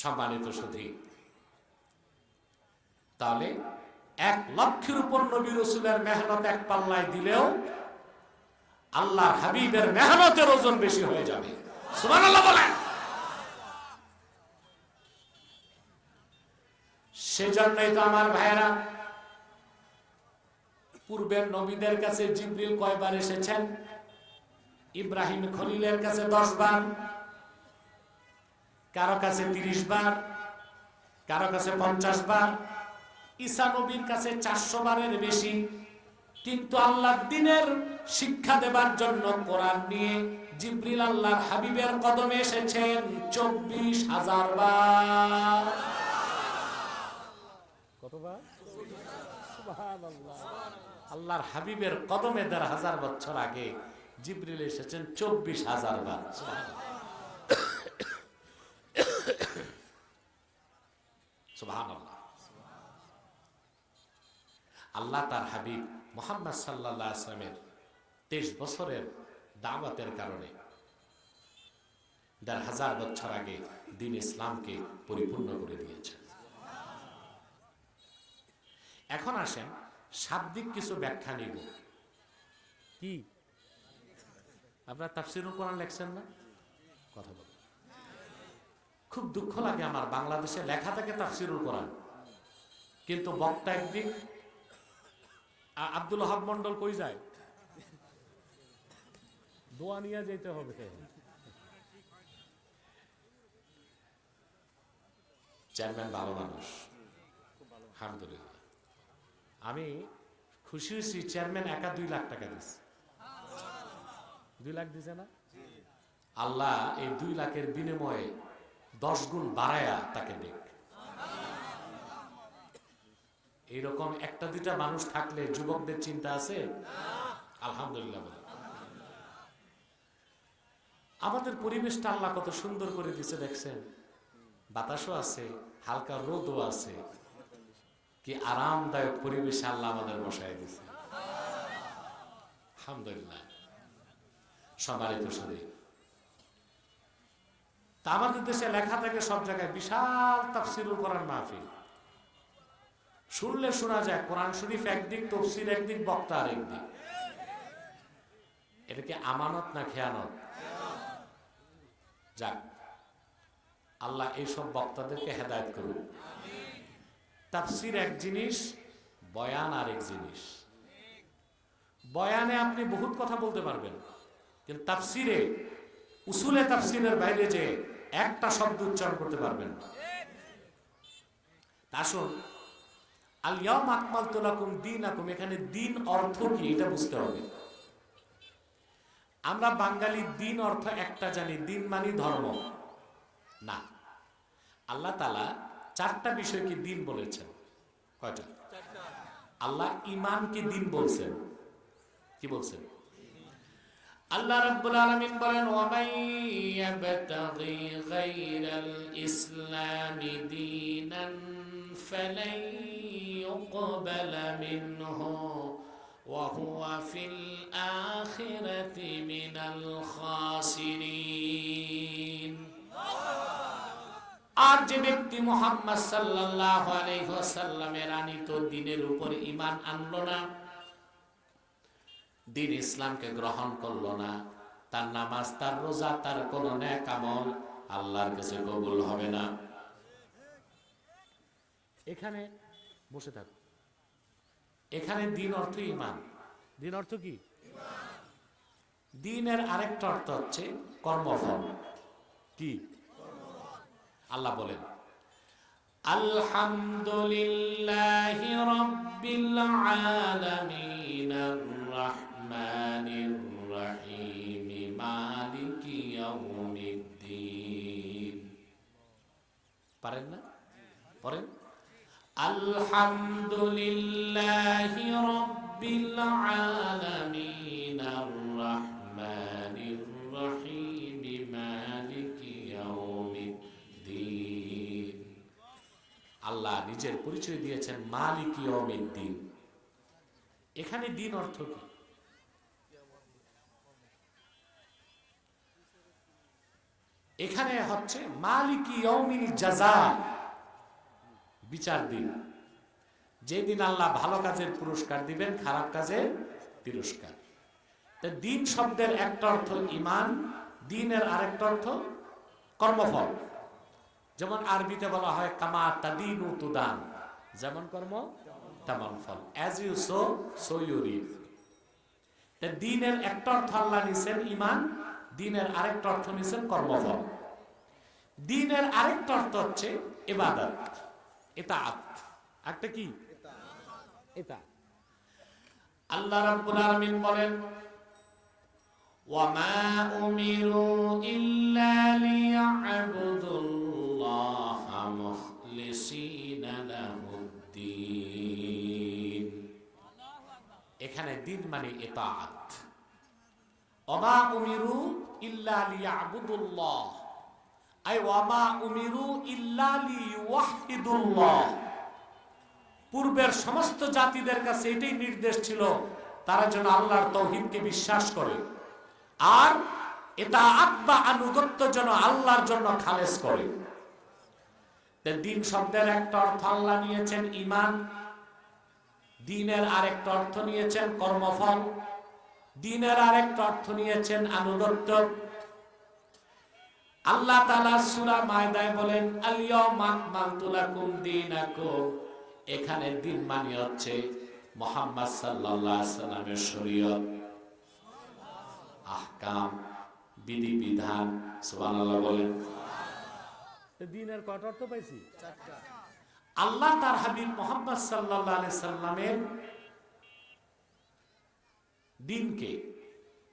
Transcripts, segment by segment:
সম্মানিত সুধী তাহলে এক লক্ষের উপর নবী রসুলের মেহনত এক পাল্লায় দিলেও আল্লাহ হাবিবের মেহনতের ওজন বেশি হয়ে যাবে। বলেন। সেজন্যই তো আমার ভাইয়েরা, পূর্বের নবীদের কাছে জিব্রিল কয়বার এসেছেন, ইব্রাহিম খলিলের কাছে দশ বার কারও কাছে তিরিশ বার কারও কাছে পঞ্চাশ বার ঈসা নবীর কাছে চারশো বারের বেশি। কিন্তু আল্লাহ দিনের শিক্ষা দেবার জন্য কোরআন নিয়ে জিব্রিল আল্লাহর হাবিবের কদমে এসেছেন চব্বিশ হাজার বার। কতবার? আল্লাহর হাবিবের কদমে দেড় হাজার বছর আগে জিব্রিল এসেছেন চব্বিশ হাজার বার। আল্লাহ তার হাবিব মোহাম্মদ সাল্লাহ আসলামের তেইশ বছরের দাওয়াতের কারণে দেড় হাজার বছর আগে দিন ইসলামকে পরিপূর্ণ করে দিয়েছেন। এখন আসেন শাব্দিক কিছু ব্যাখ্যা নিব। কি? আপনার তাফসিরুল কোরআন লেখছেন না? কথা বল খুব দুঃখ লাগে আমার বাংলাদেশে লেখা থাকে তাফসিরুল কোরআন। কিন্তু বক্তা একদিক আ- আব্দুল হাব মন্ডল কই যায়? দোয়া নিয়ে যেতে হবে চেয়ারম্যান ভালো মানুষ। আলহামদুলিল্লাহ। আমি খুশি হয়েছি চেয়ারম্যান একা দুই লাখ টাকা দিচ্ছে দুই লাখ দিছে না? আল্লাহ এই দুই লাখের বিনিময়ে দশ গুণ বাড়ায়া তাকে দেখ। এইরকম একটা দুইটা মানুষ থাকলে যুবকদের চিন্তা আছে? আলহামদুলিল্লাহ আমাদের পরিবেশটা আল্লাহ কত সুন্দর করে দিছে দেখছেন। বাতাসও আছে, হালকা রোদও আছে। কি আরামদায়ক পরিবেশে আল্লাহ আমাদের বসায় দিছে আলহামদুলিল্লাহ। সম্মানিত শরীর। তা আমাদের দেশে লেখা থাকে সব জায়গায় বিশাল তাফসিরুল কোরআন মাহফিল। শুনলে শোনা যায়, কোরআন শরীফ একদিক, তফসির একদিক, বক্তা আর একদিক। এটা কি আমানত না খেয়ানত? যাক, আল্লাহ এইসব বক্তাদেরকে হেদায়ত করুন তাফসির এক জিনিস, বয়ান আর এক জিনিস। বয়ানে আপনি বহুত কথা বলতে পারবেন, কিন্তু তাফসিরে, উসুলে তাফসিরের বাইরে যে একটা শব্দ উচ্চারণ করতে পারবেন। আসুন আলিয়াম আকমাল তোলাকুম দিন আকুম এখানে দিন অর্থ কি এটা বুঝতে হবে। আমরা বাঙালি দিন অর্থ একটা জানি, দিন মানি ধর্ম। না, আল্লাহ তালা চারটা বিষয়কে দিন বলেছেন। কয়টা? আল্লাহ ইমানকে দিন বলছেন। কি বলছেন? আল্লাহ রাব্বুল আলামিন বলেন ওয়ামাই ইয়াবতাগি গায়রাল ইসলামি দীনান ফালাই মিনহু ওয়া হুয়া ফিল আখিরাতি মিনাল খাসিরিন. আর যে ব্যক্তি মোহাম্মদ সাল্লাল্লাহু আলাইহি ওয়াসাল্লামের আনিত দিনের উপর ঈমান আনলো না দিন ইসলামকে গ্রহণ করল না। তার নামাজ তার রোজা তার কোন ন্যাক আমল আল্লাহর কাছে কবুল হবে না। এখানে বসে থাক। এখানে দিন অর্থ ইমান। দিন অর্থ কি? দিনের আরেকটা অর্থ হচ্ছে কর্মফল। কি? আল্লাহ বলেন আলহামদুলিল্লাহি রাব্বিল আলামিন। আলহামদুলিল্লাহি রাব্বিল আলামিন রহমানির রহিম মালিকি ইয়াউমিদ্দিন আল্লাহ নিজের পরিচয় দিয়েছেন মালিক দিন এখানে দিন অর্থ কি? এখানে হচ্ছে হচ্ছে মালিকি ইয়ৌমিল জাজা। বিচার দিন। যেদিন আল্লাহ ভালো কাজের পুরস্কার দিবেন, খারাপ কাজের তিরস্কার। দিন শব্দের একটা অর্থ ইমান দিনের আরেকটা অর্থ কর্মফল। যেমন আরবিতে বলা হয়, কামা তাদিন ও তুদান। যেমন কর্ম, তেমন ফল। As you sow so you তা দিনের একটা অর্থ আল্লাহ নিছেন ইমান দিনের আরেকটা অর্থ নিছেন কর্মফল। দিনের আরেকটা অর্থ হচ্ছে এবাদত এটা একটা কি? এটা। আল্লাহ রাব্বুল আলামিন বলেন, ওয়ামা উমিরু ইল্লা লিয়া'বুদুল্লাহা মুখলিসিনা লাহুদ্দিন। এখানে দিন মানে ইতাআত। ওমা উমিরু ইল্লা লিয়া'বুদুল্লাহ। আই ওয়ামা উমিরু ইল্লা লিওয়াহিদুল্লাহ। পূর্বের সমস্ত জাতিদের কাছে এটাই নির্দেশ ছিল, তারা যেন আল্লাহর তৌহিদকে বিশ্বাস করে। আর এটা আত্মা আনুগত্য যেন আল্লাহর জন্য খালেজ করে। দিন শব্দের একটা অর্থ আল্লাহ নিয়েছেন ইমান, দিনের আরেকটা অর্থ নিয়েছেন কর্মফল, দিনের অর্থ নিয়েছেন আনুগত্য। আল্লাহ তাআলা সূরা মায়দায় বলেন আলিয়াউমা আকমালতু লাকুম দীনাকুম। এখানে দিন মানে হচ্ছে মোহাম্মদ সাল্লাল্লাহু আলাইহি সাল্লামের শরীয়ত। আহকাম বিধি বিধান সুবহানাল্লাহ বলেন। দিনের কটা অর্থ পাইছি? আল্লাহ তার হাবিব মোহাম্মদ সাল্লাল্লাহু আলাইহি সাল্লামের দিনকে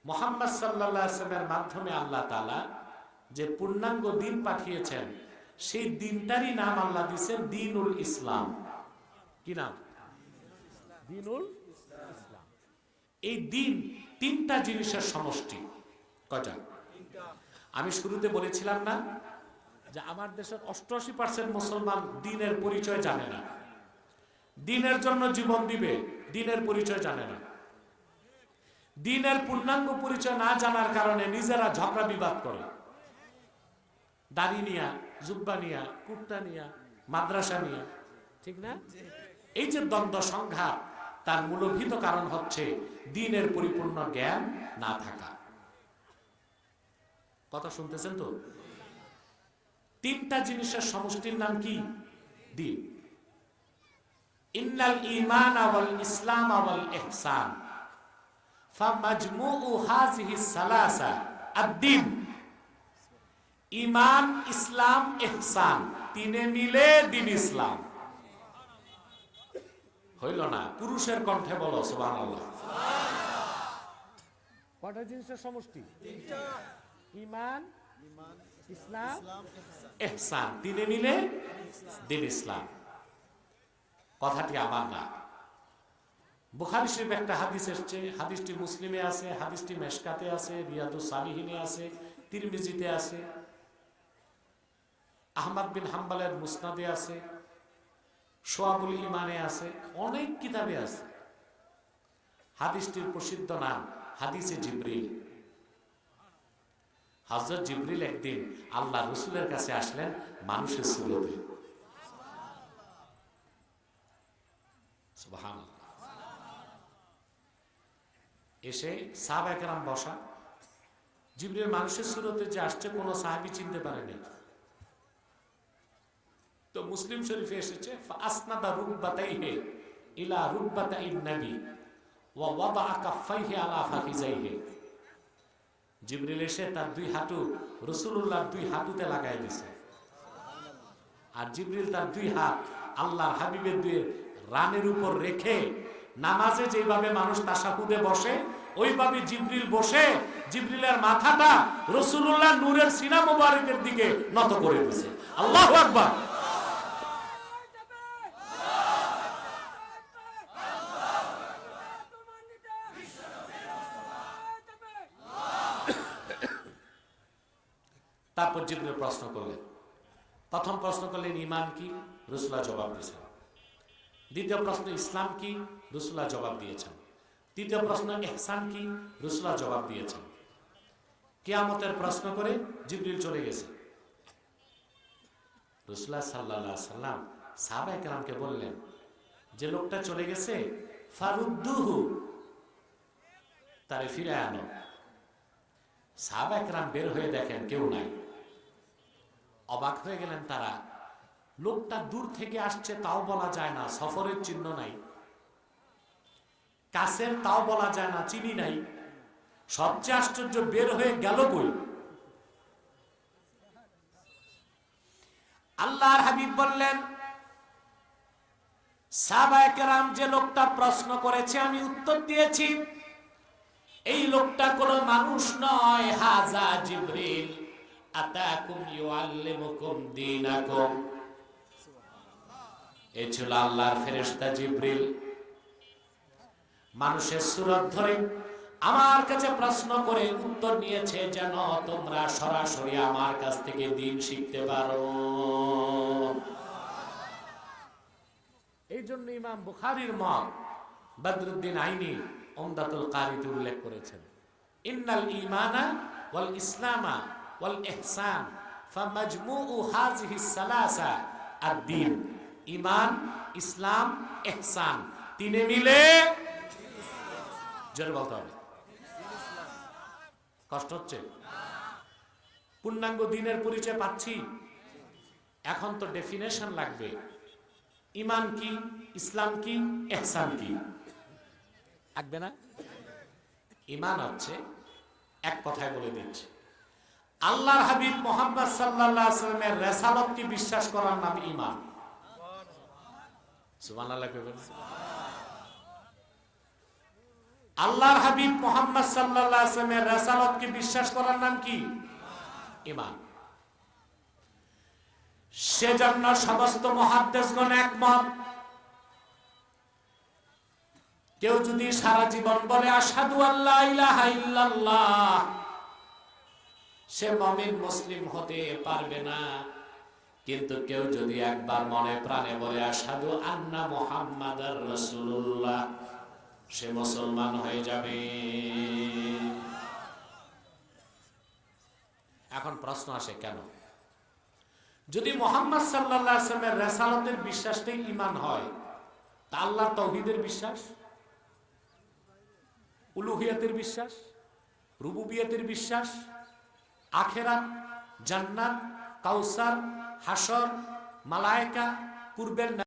মোহাম্মদ সাল্লাল্লাহু আলাইহি সাল্লামের মাধ্যমে আল্লাহ তাআলা যে পূর্ণাঙ্গ দিন পাঠিয়েছেন সেই দিনটারই নাম আল্লাহ দিয়েছেন দিনুল ইসলাম। কি নাম? দিনুল ইসলাম। এই দিন তিনটা জিনিসের সমষ্টি। কয়টা? আমি শুরুতে বলেছিলাম না যে আমার দেশের অষ্টআশি পার্সেন্ট মুসলমান দিনের পরিচয় জানে না। দিনের জন্য জীবন দিবে দিনের পরিচয় জানে না। দিনের পূর্ণাঙ্গ পরিচয় না জানার কারণে নিজেরা ঝগড়া বিবাদ করে। দাড়ি নিয়া জুব্বা নিয়া কুর্তা নিয়া মাদ্রাসা নিয়া ঠিক না? এই যে দ্বন্দ্ব সংঘাত, তার মূলভূত কারণ হচ্ছে দিনের পরিপূর্ণ জ্ঞান না থাকা। কথা শুনতেছেন তো? তিনটা জিনিসের সমষ্টির নাম কি? দিন। ইন্নাল ঈমান ওয়াল ইসলাম ওয়াল ইহসান। ফামাজমুউ হাযিহি সালাসা। আদ-দ্বীন ঈমান, ইসলাম, ইহসান। তিনে মিলে দিন ইসলাম। হইল না। পুরুষের কণ্ঠে বলো সুবহানাল্লাহ। কটা জিনিসের সমষ্টি? ইমান ইসলাম। এহসান তিনে মিলে দিন ইসলাম। কথাটি আমার না। বুখারি শরীফ একটা হাদিস এসছে হাদিসটি মুসলিমে আছে হাদিসটি মেশকাতে আছে রিয়াদুস সালিহিনে আছে তিরমিজিতে আছে আহমদ বিন হাম্বালের মুসনাদে আছে। সোয়াবুল ইমানে আছে, অনেক কিতাবে আছে। হাদিসটির প্রসিদ্ধ নাম হাদিসে জিব্রিল। হজরত জিব্রিল একদিন আল্লাহ রসুলের কাছে আসলেন মানুষের সুরতে। এসে সাহাব একরাম বসা। জিব্রিল মানুষের সুরতে যে আসছে, কোনো সাহাবি চিনতে পারেনি। তো মুসলিম শরীফে এসেছে আসনাদা রুকবাতাইহে ইলা রুকবাতাইন নবী তার রানের উপর রেখে নামাজে যেভাবে মানুষ তাসাহুদে বসে, ওইভাবে জিবরিল বসে জিবরিলের মাথাটা রসুল্লাহ নূরের সিনা মুবারকের দিকে নত করে দিছে। আল্লাহ আকবার। তারপর জিবরিল প্রশ্ন করলেন। প্রথম প্রশ্ন করলেন, ইমান কি? রসুল্লাহ জবাব দিয়েছেন। দ্বিতীয় প্রশ্ন, ইসলাম কি? রসুল্লাহ জবাব দিয়েছেন। তৃতীয় প্রশ্ন এহসান কি? রসুল্লাহ জবাব দিয়েছেন। কেয়ামতের প্রশ্ন করে জিবরিল চলে গেছে। রসুল্লাহ সাল্লাহ সাল্লাম সাহাবা একরামকে বললেন, যে লোকটা চলে গেছে, ফারুদ্দুহু, তারে ফিরে আনো। সাহাবা একরাম বের হয়ে দেখেন কেউ নাই। অবাক হয়ে গেলেন তারা। লোকটা দূর থেকে আসছে, তাও বলা যায় না, সফরের চিহ্ন নাই। কাছের তাও বলা যায় না, চিনি নাই। সবচেয়ে আশ্চর্য, বের হয়ে গেল কই? আল্লাহর হাবিব বললেন সাহাবায়াকেরাম যে লোকটা প্রশ্ন করেছে, আমি উত্তর দিয়েছি। এই লোকটা কোনো মানুষ নয়, হাজা জিবরিল। মানুষের সুরত ধরে আমার কাছে প্রশ্ন করে উত্তর নিয়েছে যেন তোমরা সরাসরি আমার কাছ থেকে দিন শিখতে পারো। এই জন্য ইমাম বুখারীর মত বদরুদ্দিন আইনি ওমদাতুল কারিতে উল্লেখ করেছেন, ইন্নাল ঈমানা ওয়াল ইসলামা ওয়াল ইহসান, ফামাজমুউ হাযিহি সালাসা আদ-দ্বীন ঈমান, ইসলাম, ইহসান। তিনে মিলে জোরে বলতে হবে। কষ্ট হচ্ছে? পূর্ণাঙ্গ দিনের পরিচয় পাচ্ছি। এখন তো ডেফিনেশন লাগবে। ইমান কি, ইসলাম কি এহসান কি? থাকবে না? ইমান হচ্ছে এক কথায় বলে দিচ্ছি। আল্লাহর হাবিব মোহাম্মদ সাল্লাল্লাহু আলাইহি সাল্লামের রেসালতকে বিশ্বাস করার নাম ইমান আল্লাহর হাবিব মোহাম্মদ সাল্লাল্লাহু আলাইহি সাল্লামের রেসালতকে বিশ্বাস করার নাম কি? ইমান সেজন্য সমস্ত মহাদ্দেশগণ একমত। কেউ যদি সারা জীবন বলে আসাদু আল্লাহ ইলাহা ইল্লাল্লাহ সে মমিন মুসলিম হতে পারবে না। কিন্তু কেউ যদি একবার মনে প্রাণে বলে আসাদু আন্না মুহাম্মাদার রসুল্লাহ সে মুসলমান হয়ে যাবে। এখন প্রশ্ন আসে, কেন? যদি মোহাম্মদ সাল্লাল্লাহু আলাইহি রেসালতের বিশ্বাসটাই ইমান হয়, তা আল্লাহর তৌহিদের বিশ্বাস? উলুহিয়াতের বিশ্বাস? রুবুবিয়াতের বিশ্বাস? আখেরাত জান্নাত কাউসার হাসর মালায়কা পূর্বের